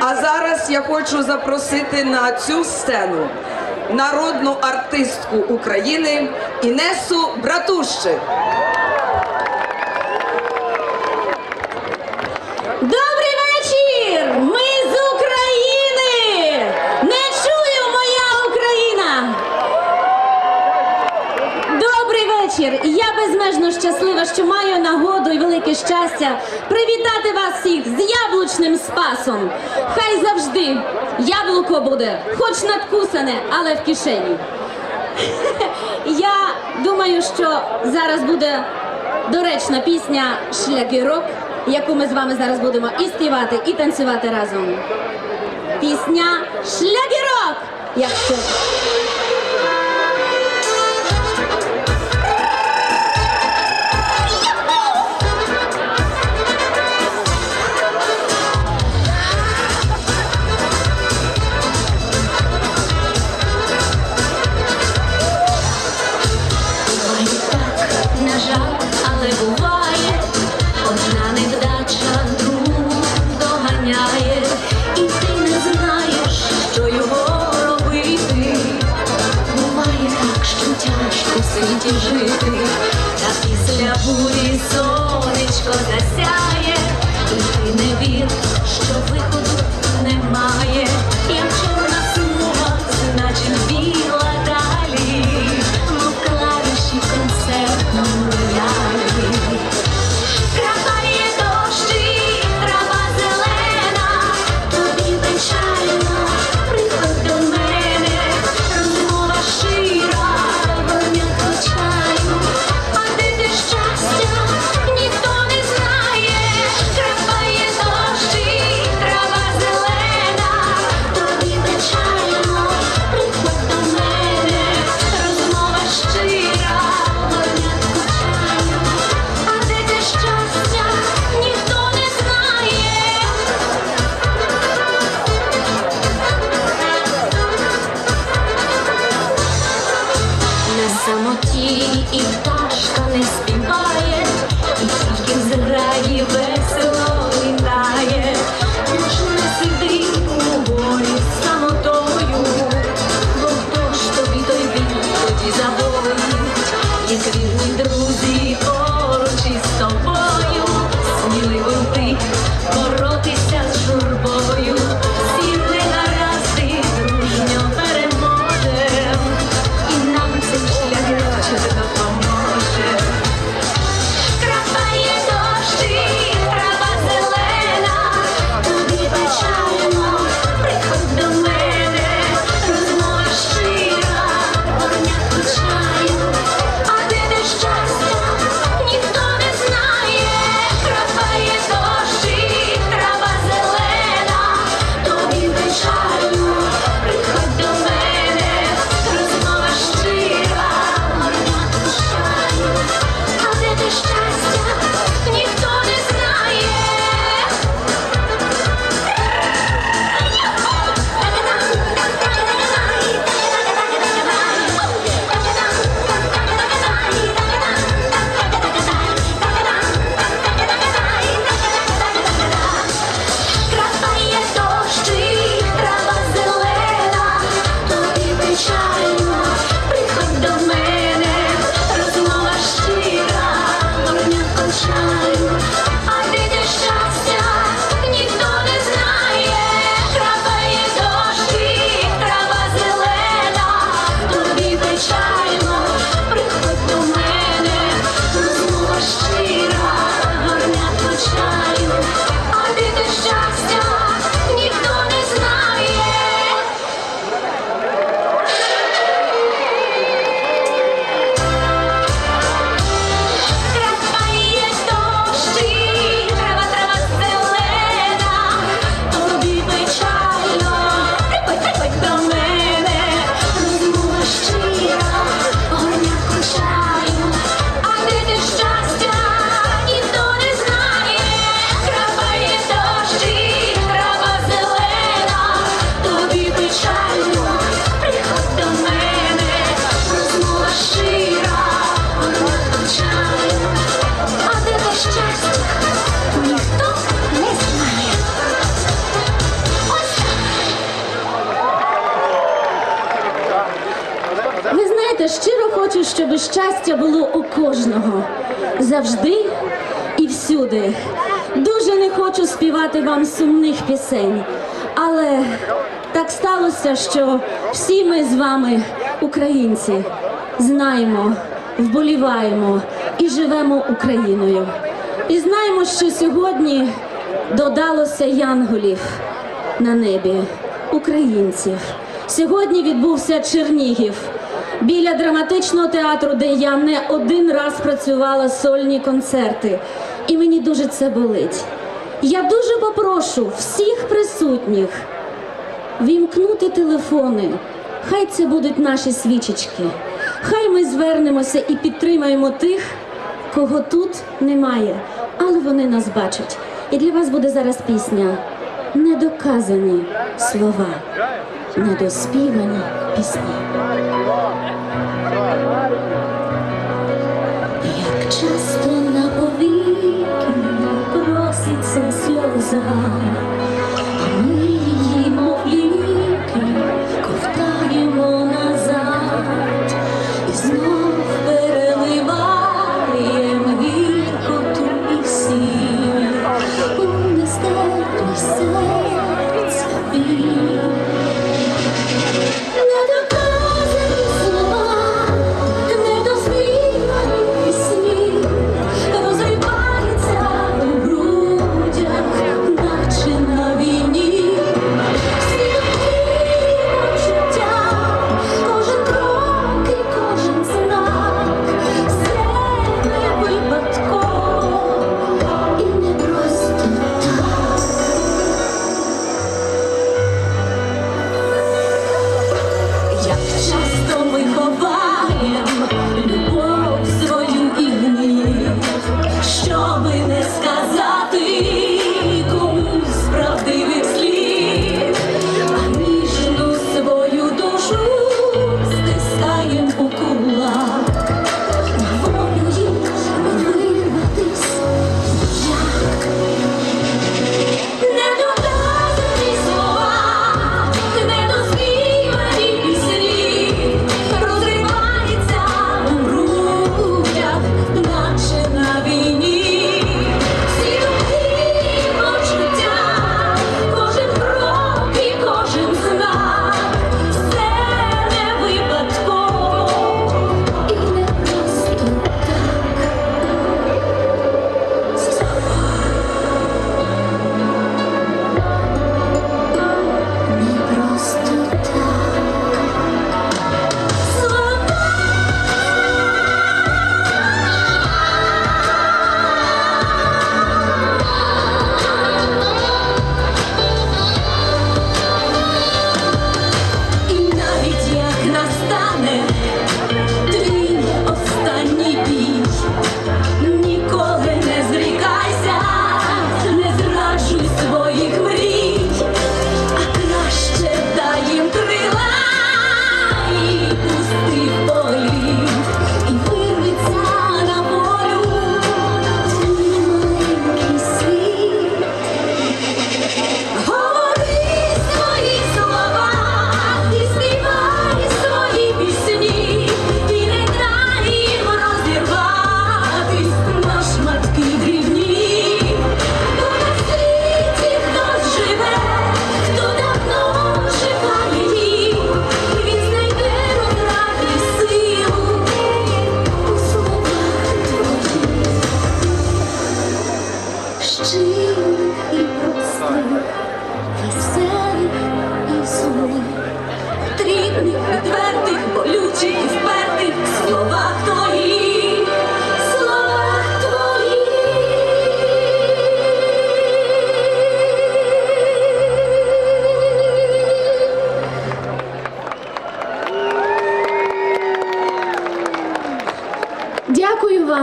А зараз я хочу запросити на цю сцену народну артистку України Інесу Братущик. Добрий вечір! Ми з України! Не чую моя Україна! Добрий вечір! Я безмежно щаслива, що маю нагоду і велике щастя привітати вас всіх з яблучним спасом. Хай завжди яблуко буде, хоч надкусане, але в кишені. Я думаю, що зараз буде доречна пісня Шлягірок, яку ми з вами зараз будемо і співати, і танцювати разом. Пісня Шлягірок! Якщо gracias. У кожного завжди і всюди. Дуже не хочу співати вам сумних пісень, але так сталося, що всі ми з вами, українці, знаємо, вболіваємо і живемо Україною. І знаємо, що сьогодні додалося янголів на небі, українців. Сьогодні відбувся Чернігів біля драматичного театру, де я не один раз працювала сольні концерти. І мені дуже це болить. Я дуже попрошу всіх присутніх вімкнути телефони. Хай це будуть наші свічечки. Хай ми звернемося і підтримаємо тих, кого тут немає, але вони нас бачать. І для вас буде зараз пісня Недоказані слова, недоспівані пісні. Як часто на повіки проситься сльоза,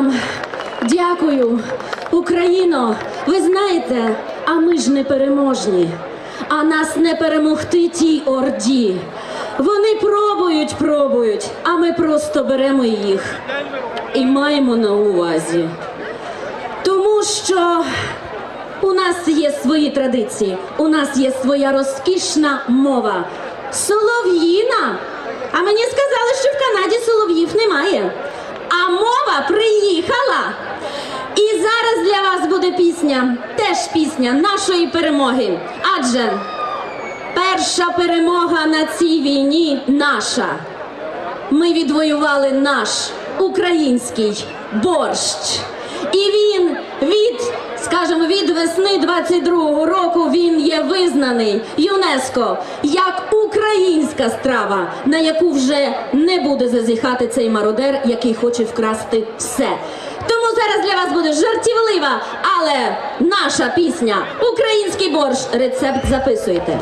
вам дякую, Україно. Ви знаєте, а ми ж не переможні, а нас не перемогти тій орді. Вони пробують, пробують, а ми просто беремо їх і маємо на увазі, тому що у нас є свої традиції, у нас є своя розкішна мова. Солов'їна. А мені сказали, що в Канаді солов'їв немає мова приїхала. І зараз для вас буде пісня, теж пісня нашої перемоги. Адже перша перемога на цій війні наша. Ми відвоювали наш український борщ. І він від, скажімо, від весни 22-го року він є визнаний ЮНЕСКО як українська страва, на яку вже не буде зазіхати цей мародер, який хоче вкрасти все. Тому зараз для вас буде жартівлива, але наша пісня Український борщ рецепт записуйте.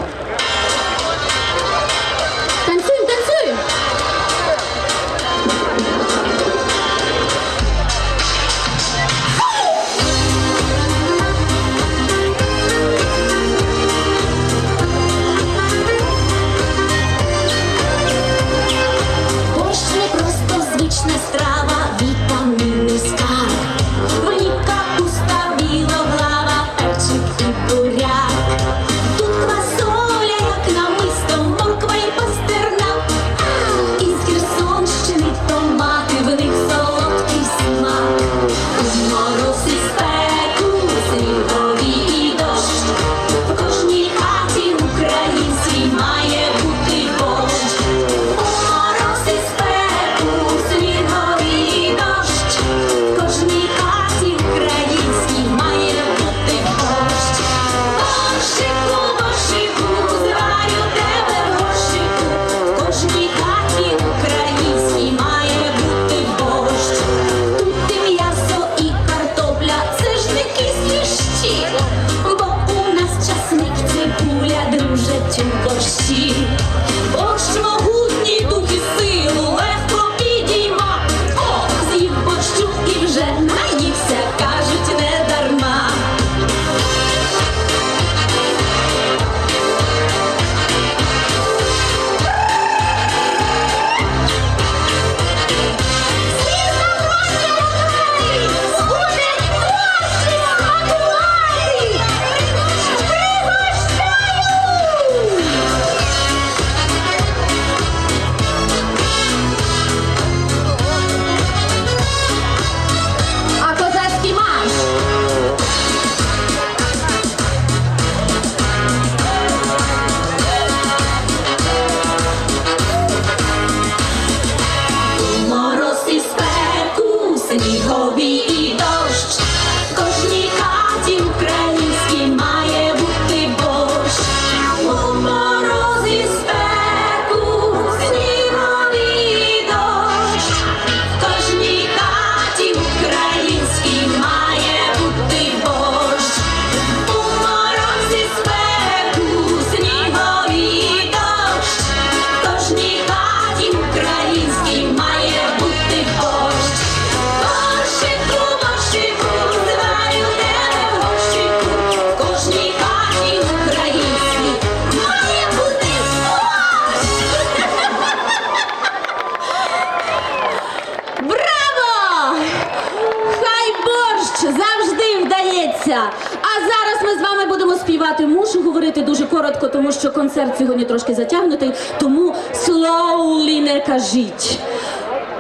сьогодні трошки затягнутий, тому slowly не кажіть.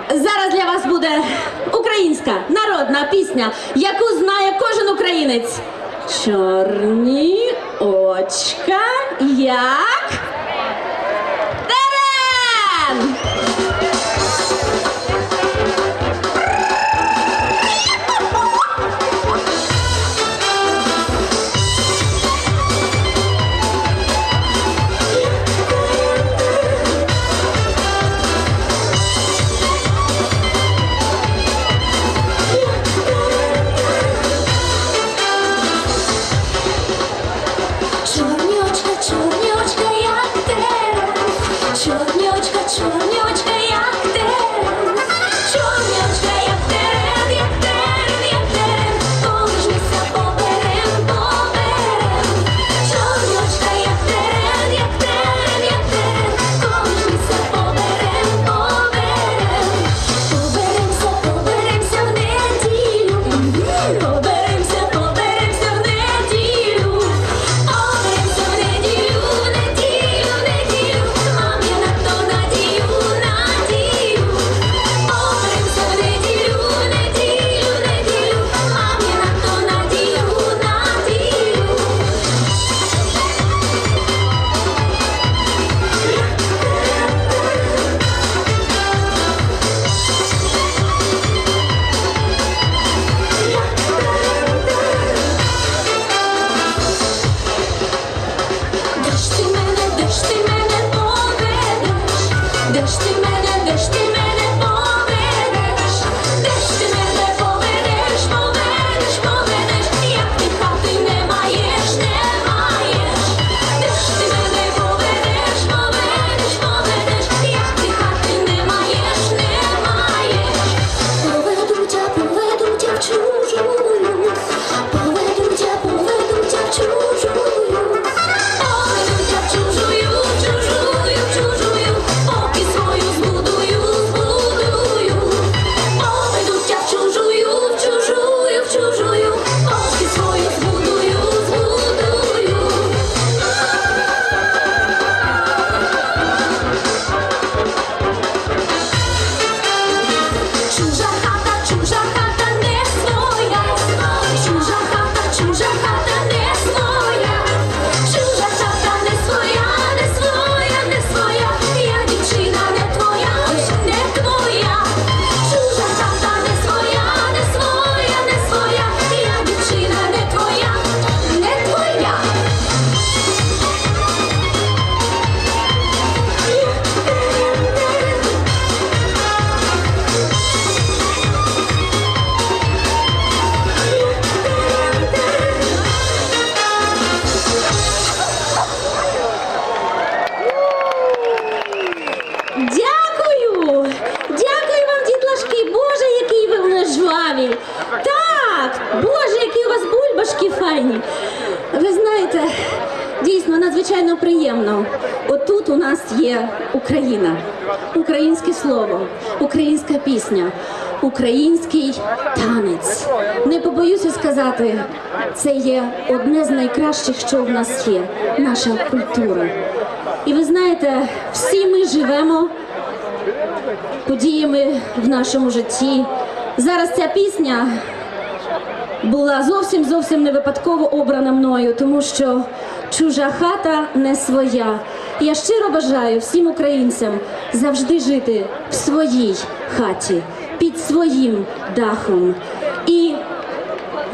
Зараз для вас буде українська народна пісня, яку знає кожен українець. Чорні очка як. Сказати, це є одне з найкращих, що в нас є наша культура. І ви знаєте, всі ми живемо подіями в нашому житті. Зараз ця пісня була зовсім зовсім не випадково обрана мною, тому що чужа хата не своя. Я щиро бажаю всім українцям завжди жити в своїй хаті, під своїм дахом.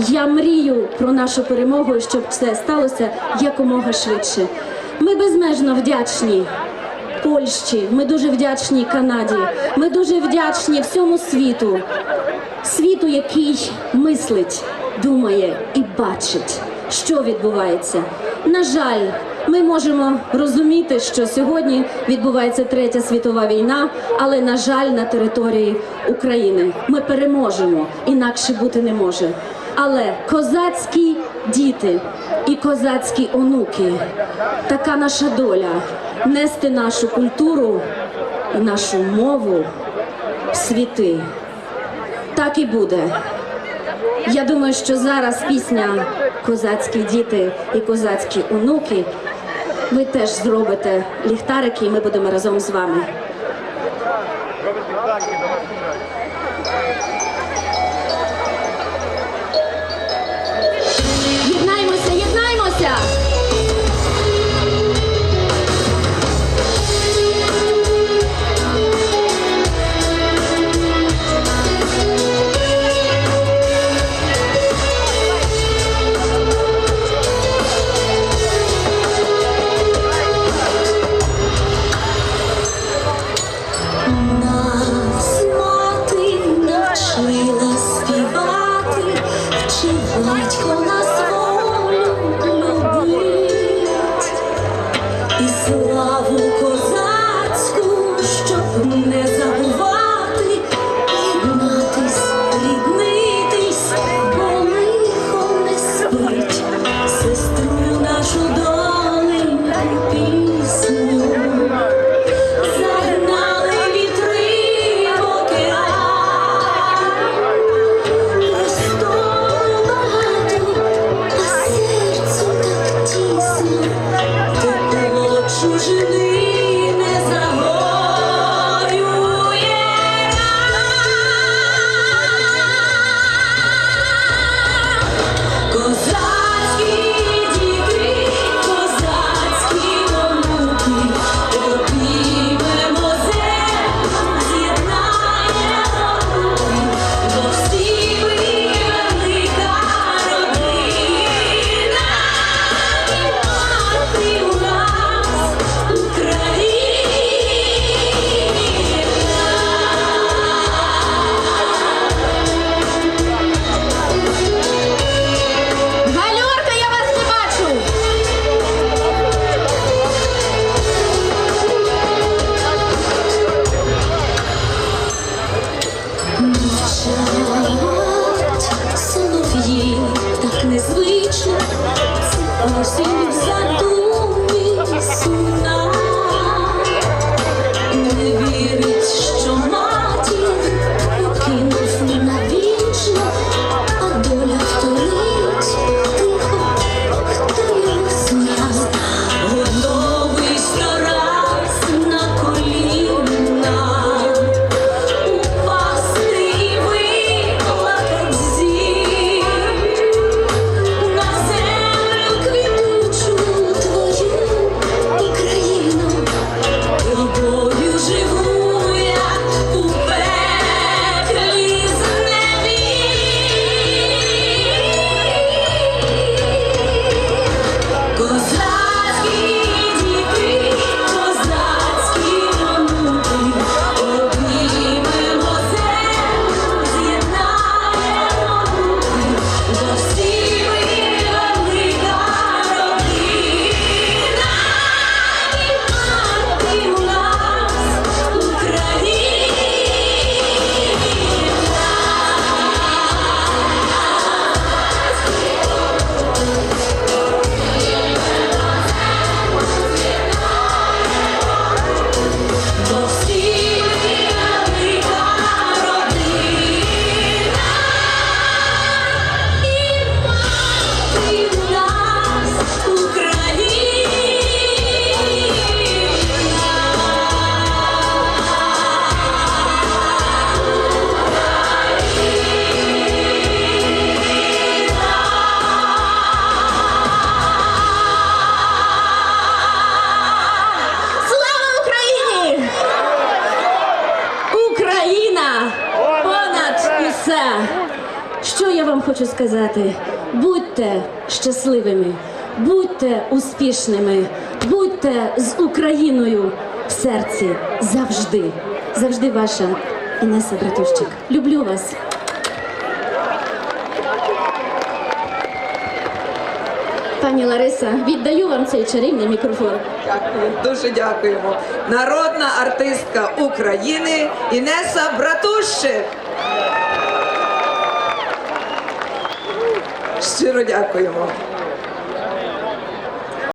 Я мрію про нашу перемогу, щоб це сталося якомога швидше. Ми безмежно вдячні Польщі, ми дуже вдячні Канаді, ми дуже вдячні всьому світу, світу, який мислить, думає і бачить, що відбувається. На жаль, ми можемо розуміти, що сьогодні відбувається третя світова війна, але на жаль, на території України ми переможемо, інакше бути не може. Але козацькі діти і козацькі онуки така наша доля нести нашу культуру і нашу мову в світи. Так і буде. Я думаю, що зараз пісня Козацькі діти і козацькі онуки. Ви теж зробите ліхтарики, і ми будемо разом з вами. Вам хочу сказати: будьте щасливими, будьте успішними, будьте з Україною в серці завжди. Завжди ваша Інеса Братущик. Люблю вас. Пані Лариса, віддаю вам цей чарівний мікрофон. Дякую, дуже дякуємо. Народна артистка України Інеса Братущик. Щиро дякуємо.